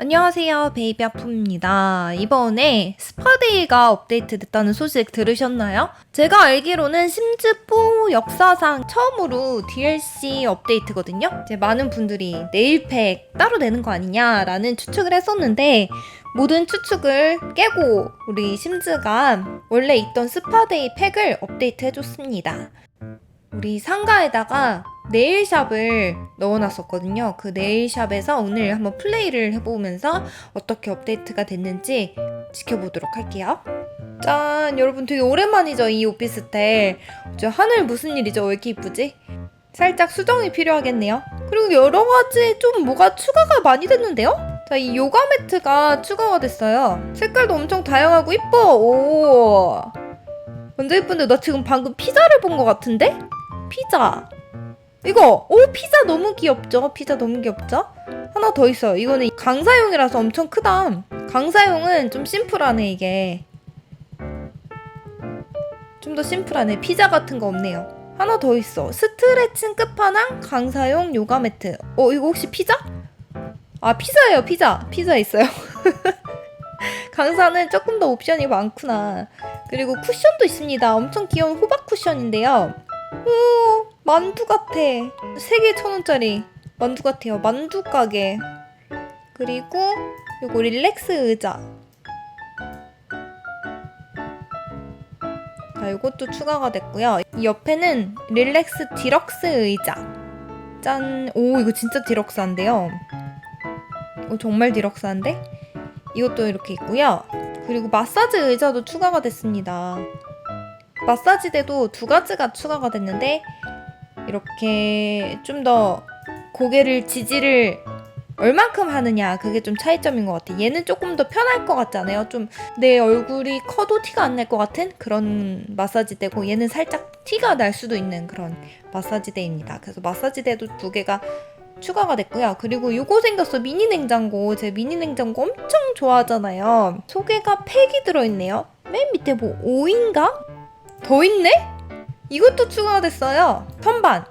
안녕하세요. 베이비 아프입니다. 이번에 스파데이가 업데이트 됐다는 소식 들으셨나요? 제가 알기로는 심즈4 역사상 처음으로 DLC 업데이트거든요. 이제 많은 분들이 네일팩 따로 내는 거 아니냐라는 추측을 했었는데 모든 추측을 깨고 우리 심즈가 원래 있던 스파데이 팩을 업데이트 해줬습니다. 우리 상가에다가 네일샵을 넣어놨었거든요. 그 네일샵에서 오늘 한번 플레이를 해보면서 어떻게 업데이트가 됐는지 지켜보도록 할게요. 짠! 여러분 되게 오랜만이죠, 이 오피스텔. 저 하늘 무슨 일이죠? 왜 이렇게 이쁘지? 살짝 수정이 필요하겠네요. 그리고 여러 가지 좀 뭐가 추가가 많이 됐는데요? 자, 이 요가 매트가 추가가 됐어요. 색깔도 엄청 다양하고 이뻐! 오! 완전 이쁜데 나 지금 방금 피자를 본 것 같은데? 피자. 이거 오 피자 너무 귀엽죠? 피자 너무 귀엽죠? 하나 더 있어요. 이거는 강사용이라서 엄청 크다. 강사용은 좀 심플하네 이게. 좀 더 심플하네. 피자 같은 거 없네요. 하나 더 있어. 스트레칭 끝판왕 강사용 요가 매트. 어 이거 혹시 피자? 아 피자예요 피자. 피자 있어요. 강사는 조금 더 옵션이 많구나. 그리고 쿠션도 있습니다. 엄청 귀여운 호박 쿠션인데요. 오, 만두 같아. 세개천 원짜리 만두 같아요. 만두 가게. 그리고 요거 릴렉스 의자. 자, 요것도 추가가 됐고요. 이 옆에는 릴렉스 디럭스 의자. 짠. 오, 이거 진짜 디럭스한데요. 오, 정말 디럭스한데? 이것도 이렇게 있고요. 그리고 마사지 의자도 추가가 됐습니다. 마사지대도 두 가지가 추가가 됐는데 이렇게 좀 더 고개를 지지를 얼만큼 하느냐 그게 좀 차이점인 것 같아. 얘는 조금 더 편할 것 같잖아요. 좀 내 얼굴이 커도 티가 안 날 것 같은 그런 마사지대고 얘는 살짝 티가 날 수도 있는 그런 마사지대입니다. 그래서 마사지대도 두 개가 추가가 됐고요. 그리고 요거 생겼어. 미니 냉장고. 제 미니 냉장고 엄청 좋아하잖아요. 소개가 팩이 들어있네요. 맨 밑에 뭐 5인가? 더 있네? 이것도 추가가 됐어요. 선반.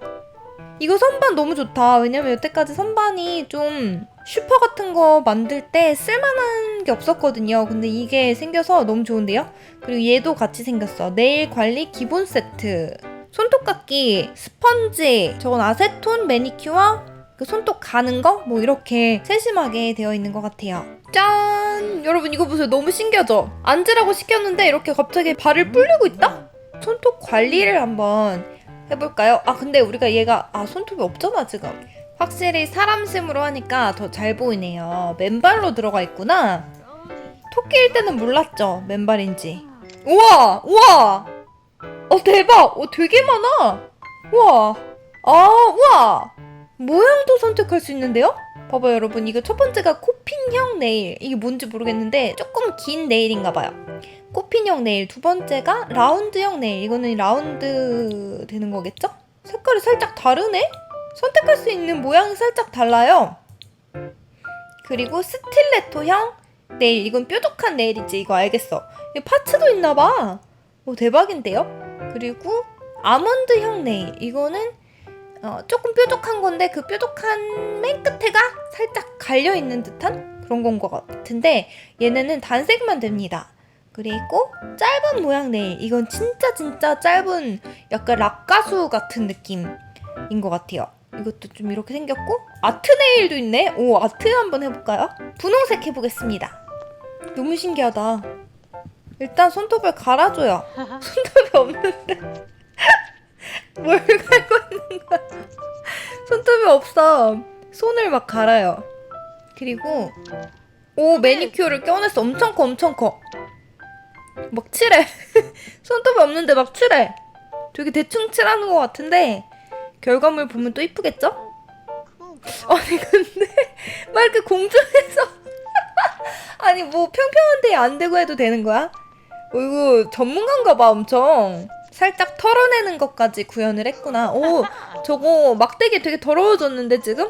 이거 선반 너무 좋다. 왜냐면 여태까지 선반이 좀 슈퍼 같은 거 만들 때 쓸만한 게 없었거든요. 근데 이게 생겨서 너무 좋은데요? 그리고 얘도 같이 생겼어. 네일 관리 기본 세트. 손톱깎이, 스펀지, 저건 아세톤 매니큐어, 그 손톱 가는 거? 뭐 이렇게 세심하게 되어 있는 것 같아요. 짠! 여러분 이거 보세요. 너무 신기하죠? 앉으라고 시켰는데 이렇게 갑자기 발을 불리고 있다? 손톱 관리를 한번 해볼까요? 아 근데 우리가 얘가 아 손톱이 없잖아 지금. 확실히 사람 심으로 하니까 더 잘 보이네요. 맨발로 들어가 있구나. 토끼일 때는 몰랐죠 맨발인지. 우와 우와. 어 대박. 어 되게 많아. 우와. 아 우와. 모양도 선택할 수 있는데요? 봐봐요 여러분 이거 첫 번째가 코핀형 네일 이게 뭔지 모르겠는데 조금 긴 네일인가 봐요 코핀형 네일 두 번째가 라운드형 네일 이거는 라운드 되는 거겠죠? 색깔이 살짝 다르네? 선택할 수 있는 모양이 살짝 달라요 그리고 스틸레토형 네일 이건 뾰족한 네일이지 이거 알겠어 이 파츠도 있나봐 오 대박인데요? 그리고 아몬드형 네일 이거는 어, 조금 뾰족한 건데 그 뾰족한 맨 끝에가 살짝 갈려 있는 듯한 그런 건 것 같은데 얘네는 단색만 됩니다. 그리고 짧은 모양 네일 이건 진짜 진짜 짧은 약간 락 가수 같은 느낌인 것 같아요. 이것도 좀 이렇게 생겼고 아트 네일도 있네. 오 아트 한번 해볼까요? 분홍색 해보겠습니다. 너무 신기하다. 일단 손톱을 갈아줘요. 손톱이 없는데. 뭘 갈고 있는 거야? 손톱이 없어. 손을 막 갈아요. 그리고 오 매니큐어를 껴냈어. 엄청 커, 엄청 커. 막 칠해. 손톱이 없는데 막 칠해. 되게 대충 칠하는 것 같은데 결과물 보면 또 이쁘겠죠? 아니 근데 막 이렇게 공중에서 아니 뭐 평평한데 안 되고 해도 되는 거야? 어, 이거 전문가인가 봐 엄청. 살짝 털어내는 것까지 구현을 했구나. 오, 저거 막대기 되게 더러워졌는데 지금?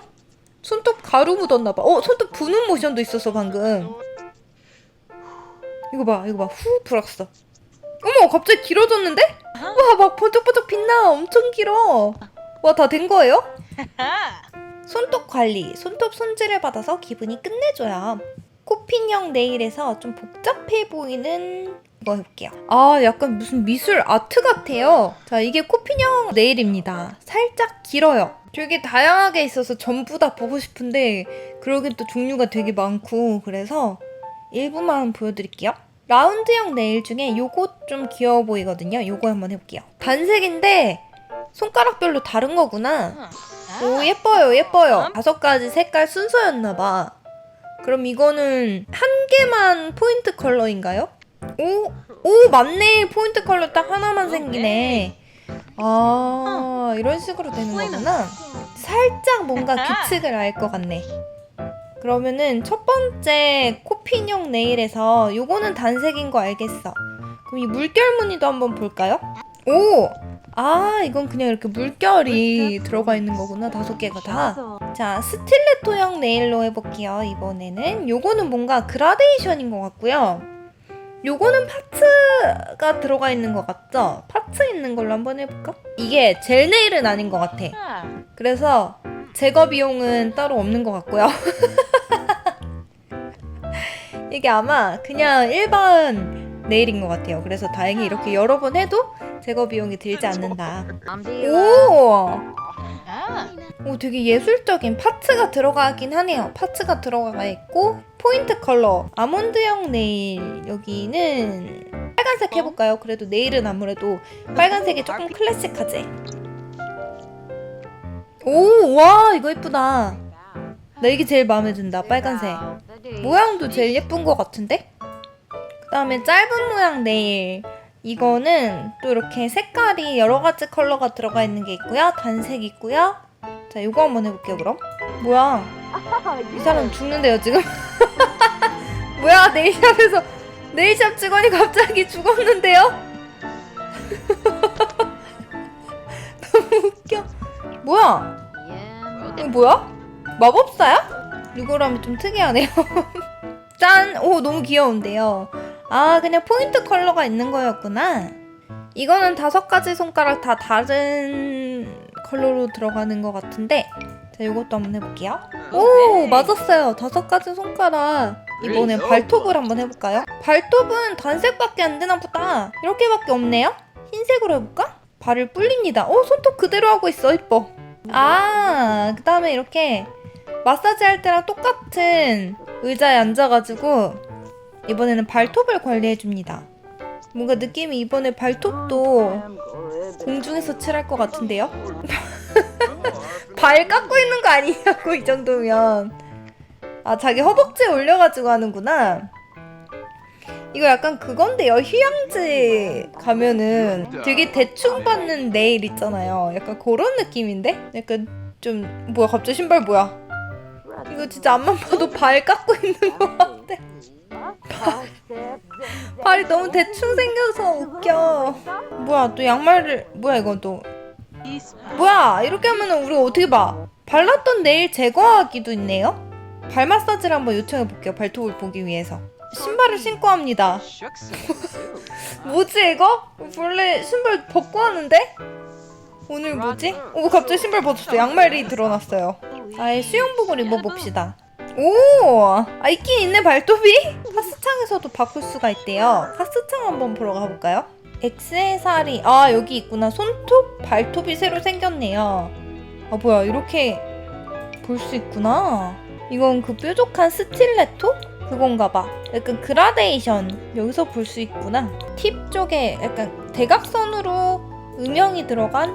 손톱 가루 묻었나 봐. 어, 손톱 부는 모션도 있었어 방금. 이거 봐, 이거 봐. 후 불었어. 어머, 갑자기 길어졌는데? 와, 막 번쩍번쩍 빛나. 엄청 길어. 와, 다 된 거예요? 손톱 관리, 손톱 손질을 받아서 기분이 끝내줘요. 코핀형 네일에서 좀 복잡해 보이는 이거 해볼게요. 아, 약간 무슨 미술 아트 같아요. 자, 이게 코핀형 네일입니다. 살짝 길어요. 되게 다양하게 있어서 전부 다 보고 싶은데 그러긴 또 종류가 되게 많고 그래서 일부만 보여드릴게요. 라운드형 네일 중에 요거 좀 귀여워 보이거든요. 요거 한번 해볼게요. 단색인데 손가락별로 다른 거구나. 오 예뻐요 예뻐요. 다섯 가지 색깔 순서였나봐. 그럼 이거는 한 개만 포인트 컬러인가요? 오, 오 맞네 포인트 컬러 딱 하나만 생기네. 아 이런 식으로 되는 거구나. 살짝 뭔가 규칙을 알 것 같네. 그러면은 첫 번째 코핀형 네일에서 요거는 단색인 거 알겠어. 그럼 이 물결 무늬도 한번 볼까요? 오! 아, 이건 그냥 이렇게 물결이 들어가 있는 거구나. 다섯 개가 다. 자, 스틸레토형 네일로 해볼게요. 이번에는. 요거는 뭔가 그라데이션인 것 같고요. 요거는 파츠가 들어가 있는 것 같죠? 파츠 있는 걸로 한번 해볼까? 이게 젤 네일은 아닌 것 같아. 그래서 제거 비용은 따로 없는 것 같고요. 이게 아마 그냥 일반 네일인 것 같아요. 그래서 다행히 이렇게 여러 번 해도 제거 비용이 들지 않는다. 오! 오, 되게 예술적인 파츠가 들어가긴 하네요. 파츠가 들어가 있고 포인트 컬러 아몬드형 네일 여기는 빨간색 해볼까요? 그래도 네일은 아무래도 빨간색이 조금 클래식하지. 오, 와 이거 예쁘다. 나 이게 제일 마음에 든다. 빨간색. 모양도 제일 예쁜 것 같은데? 그 다음에 짧은 모양 네일. 이거는 또 이렇게 색깔이 여러 가지 컬러가 들어가 있는 게 있고요. 단색 있고요. 자, 이거 한번 해볼게요, 그럼. 뭐야? 이 사람 죽는데요, 지금? 뭐야, 네일샵에서 네일샵 직원이 갑자기 죽었는데요? 너무 웃겨. 뭐야? 이거 뭐야? 마법사야? 이거라면 좀 특이하네요. 짠! 오, 너무 귀여운데요. 아, 그냥 포인트 컬러가 있는 거였구나. 이거는 다섯 가지 손가락 다 다른 컬러로 들어가는 것 같은데. 자, 이것도 한번 해볼게요. 오, 맞았어요. 다섯 가지 손가락. 이번엔 발톱을 한번 해볼까요? 발톱은 단색밖에 안 되나 보다. 이렇게밖에 없네요? 흰색으로 해볼까? 발을 불립니다. 오, 손톱 그대로 하고 있어. 이뻐. 아, 그 다음에 이렇게 마사지 할 때랑 똑같은 의자에 앉아가지고 이번에는 발톱을 관리해줍니다. 뭔가 느낌이 이번에 발톱도 공중에서 칠할 것 같은데요? 발 깎고 있는 거 아니냐고 이 정도면 아 자기 허벅지에 올려가지고 하는구나 이거 약간 그건데요. 휴양지 가면은 되게 대충 받는 네일 있잖아요. 약간 그런 느낌인데? 약간 좀 뭐야 갑자기 신발 뭐야? 이거 진짜 앞만 봐도 발 깎고 있는 것 같아. 발이 너무 대충 생겨서 웃겨. 뭐야 또 양말을 뭐야 이건 또. 뭐야 이렇게 하면은 우리 어떻게 봐? 발랐던 네일 제거하기도 있네요? 발 마사지를 한번 요청해 볼게요 발톱을 보기 위해서 신발을 신고 합니다 뭐지 이거? 원래 신발 벗고 하는데? 오늘 뭐지? 오 갑자기 신발 벗었어 양말이 드러났어요 아예 수영복을 입어봅시다 오! 아 있긴 있네 발톱이? 파스창에서도 바꿀 수가 있대요 파스창 한번 보러 가볼까요? 엑세사리 아 여기 있구나 손톱 발톱이 새로 생겼네요 아 뭐야 이렇게 볼 수 있구나 이건 그 뾰족한 스틸레토? 그건가 봐 약간 그라데이션 여기서 볼 수 있구나. 팁 쪽에 약간 대각선으로 음영이 들어간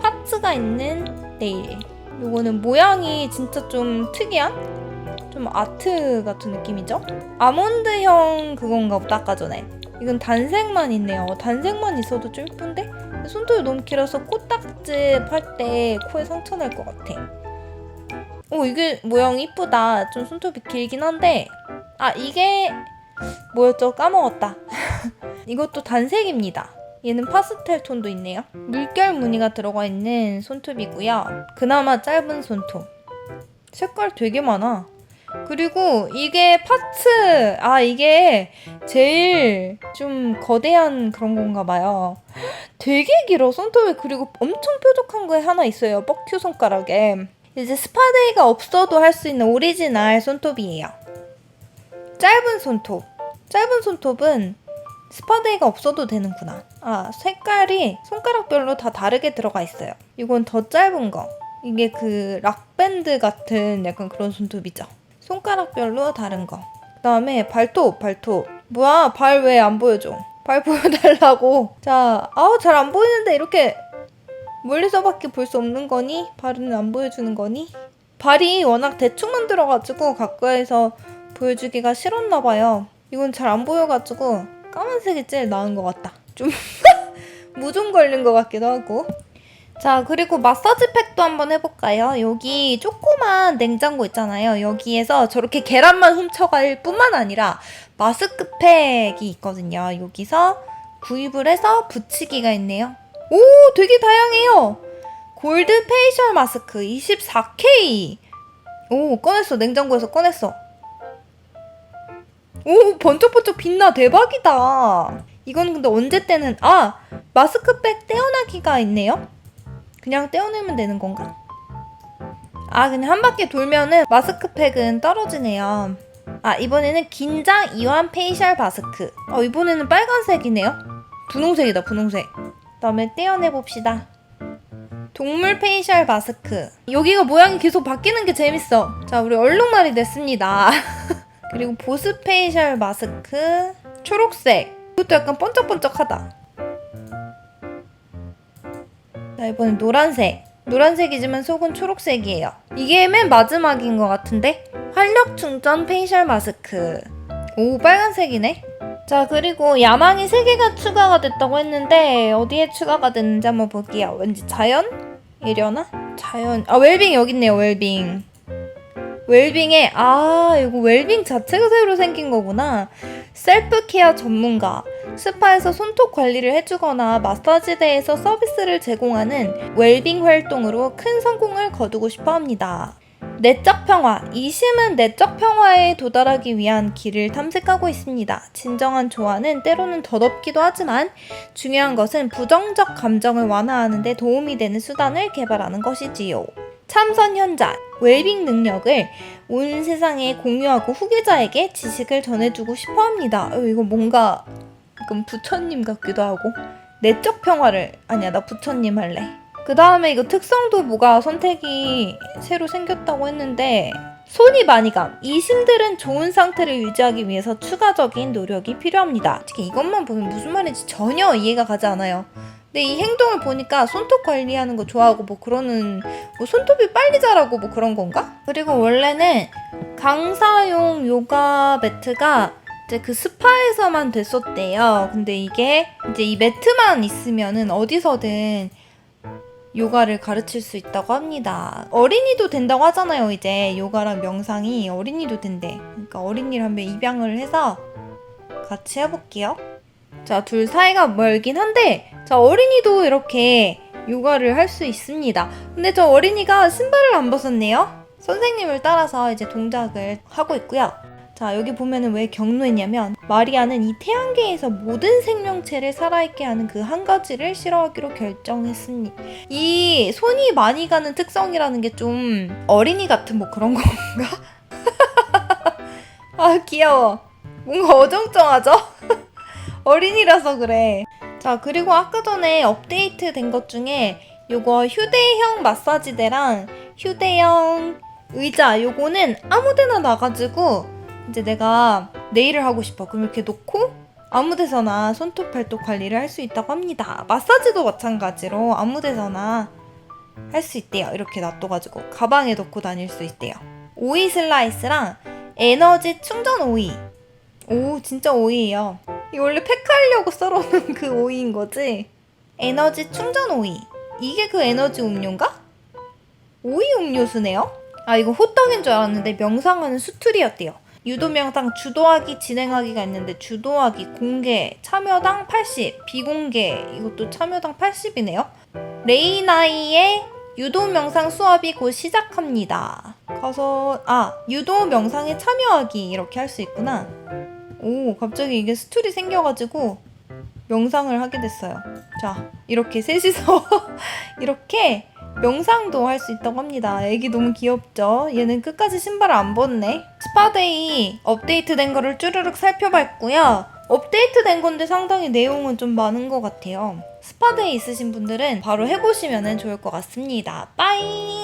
파츠가 있는 네일. 요거는 모양이 진짜 좀 특이한 좀 아트 같은 느낌이죠? 아몬드형 그건가 보다 아까 전에. 이건 단색만 있네요. 단색만 있어도 좀 예쁜데? 손톱이 너무 길어서 코딱지 팔때 코에 상처 날 것 같아. 오 이게 모양이 이쁘다. 좀 손톱이 길긴 한데 아 이게 뭐였죠? 까먹었다. 이것도 단색입니다. 얘는 파스텔 톤도 있네요. 물결 무늬가 들어가 있는 손톱이고요. 그나마 짧은 손톱. 색깔 되게 많아. 그리고 이게 파츠! 아 이게 제일 좀 거대한 그런 건가 봐요. 되게 길어 손톱이. 그리고 엄청 뾰족한 거에 하나 있어요 뻑큐 손가락에. 이제 스파데이가 없어도 할 수 있는 오리지널 손톱이에요. 짧은 손톱. 짧은 손톱은 스파데이가 없어도 되는구나. 아, 색깔이 손가락별로 다 다르게 들어가 있어요. 이건 더 짧은 거. 이게 그 락밴드 같은 약간 그런 손톱이죠. 손가락별로 다른 거. 그 다음에 발톱, 발톱. 뭐야, 발 왜 안 보여줘? 발 보여달라고. 자, 아우, 잘 안 보이는데 이렇게 멀리서밖에 볼 수 없는 거니? 발은 안 보여주는 거니? 발이 워낙 대충 만들어가지고 가까이서 보여주기가 싫었나 봐요. 이건 잘 안 보여가지고 까만색이 제일 나은 것 같다. 좀 무좀 걸린 것 같기도 하고. 자, 그리고 마사지 팩도 한번 해볼까요? 여기 조그만 냉장고 있잖아요. 여기에서 저렇게 계란만 훔쳐갈 뿐만 아니라 마스크팩이 있거든요. 여기서 구입을 해서 붙이기가 있네요. 오, 되게 다양해요. 골드 페이셜 마스크 24K. 오, 꺼냈어. 냉장고에서 꺼냈어. 오, 번쩍번쩍 빛나. 대박이다. 이건 근데 언제 떼는, 아, 마스크팩 떼어나기가 있네요. 그냥 떼어내면 되는 건가? 아, 그냥 한 바퀴 돌면은 마스크팩은 떨어지네요. 아, 이번에는 긴장 이완 페이셜 마스크. 어, 이번에는 빨간색이네요. 분홍색이다, 분홍색. 그다음에 떼어내 봅시다. 동물 페이셜 마스크. 여기가 모양이 계속 바뀌는 게 재밌어. 자, 우리 얼룩말이 됐습니다. 그리고 보스 페이셜 마스크. 초록색. 이것도 약간 번쩍번쩍하다. 자, 이번엔 노란색. 노란색이지만 속은 초록색이에요. 이게 맨 마지막인 것 같은데? 활력 충전 페이셜 마스크. 오, 빨간색이네. 자, 그리고 야망이 3개가 추가가 됐다고 했는데, 어디에 추가가 됐는지 한번 볼게요. 왠지 자연? 이려나? 자연. 아, 웰빙 여기 있네요, 웰빙. 웰빙에, 아, 이거 웰빙 자체가 새로 생긴 거구나. 셀프 케어 전문가. 스파에서 손톱 관리를 해주거나 마사지대에서 서비스를 제공하는 웰빙 활동으로 큰 성공을 거두고 싶어 합니다. 내적 평화. 이심은 내적 평화에 도달하기 위한 길을 탐색하고 있습니다. 진정한 조화는 때로는 더덥기도 하지만 중요한 것은 부정적 감정을 완화하는 데 도움이 되는 수단을 개발하는 것이지요. 참선 현장. 웰빙 능력을 온 세상에 공유하고 후계자에게 지식을 전해주고 싶어 합니다. 어, 이거 뭔가 약간 부처님 같기도 하고. 내적 평화를, 아니야, 나 부처님 할래. 그 다음에 이거 특성도 뭐가 선택이 새로 생겼다고 했는데 손이 많이 감. 이 심들은 좋은 상태를 유지하기 위해서 추가적인 노력이 필요합니다. 특히 이것만 보면 무슨 말인지 전혀 이해가 가지 않아요. 근데 이 행동을 보니까 손톱 관리하는 거 좋아하고 뭐 그러는 뭐 손톱이 빨리 자라고 뭐 그런 건가? 그리고 원래는 강사용 요가 매트가 이제 그 스파에서만 됐었대요. 근데 이게 이제 이 매트만 있으면은 어디서든 요가를 가르칠 수 있다고 합니다. 어린이도 된다고 하잖아요, 이제. 요가랑 명상이 어린이도 된대. 그러니까 어린이를 한번 입양을 해서 같이 해볼게요. 자, 둘 사이가 멀긴 한데, 자, 어린이도 이렇게 요가를 할 수 있습니다. 근데 저 어린이가 신발을 안 벗었네요. 선생님을 따라서 이제 동작을 하고 있고요. 자, 여기 보면은 왜 경로했냐면, 마리아는 이 태양계에서 모든 생명체를 살아있게 하는 그 한 가지를 싫어하기로 결정했습니다. 이 손이 많이 가는 특성이라는 게 좀 어린이 같은 뭐 그런 건가? 아, 귀여워. 뭔가 어정쩡하죠? 어린이라서 그래. 자, 그리고 아까 전에 업데이트 된 것 중에 요거 휴대형 마사지대랑 휴대형 의자 요거는 아무 데나 놔가지고 이제 내가 네일을 하고 싶어. 그럼 이렇게 놓고 아무 데서나 손톱 발톱 관리를 할 수 있다고 합니다. 마사지도 마찬가지로 아무 데서나 할 수 있대요. 이렇게 놔둬가지고 가방에 넣고 다닐 수 있대요. 오이 슬라이스랑 에너지 충전 오이. 오, 진짜 오이예요. 이거 원래 팩하려고 썰어놓은 그 오이인 거지? 에너지 충전 오이. 이게 그 에너지 음료인가? 오이 음료수네요? 아, 이거 호떡인 줄 알았는데 명상하는 수틀이었대요. 유도 명상 주도하기 진행하기가 있는데 주도하기 공개 참여당 80 비공개 이것도 참여당 80이네요. 레이나이의 유도 명상 수업이 곧 시작합니다. 가서 아 유도 명상에 참여하기 이렇게 할 수 있구나. 오 갑자기 이게 스툴이 생겨가지고 명상을 하게 됐어요. 자 이렇게 셋이서 이렇게 명상도 할 수 있다고 합니다. 애기 너무 귀엽죠? 얘는 끝까지 신발을 안 벗네. 스파데이 업데이트된 거를 쭈르륵 살펴봤고요. 업데이트된 건데 상당히 내용은 좀 많은 것 같아요. 스파데이 있으신 분들은 바로 해보시면 좋을 것 같습니다. 빠잉!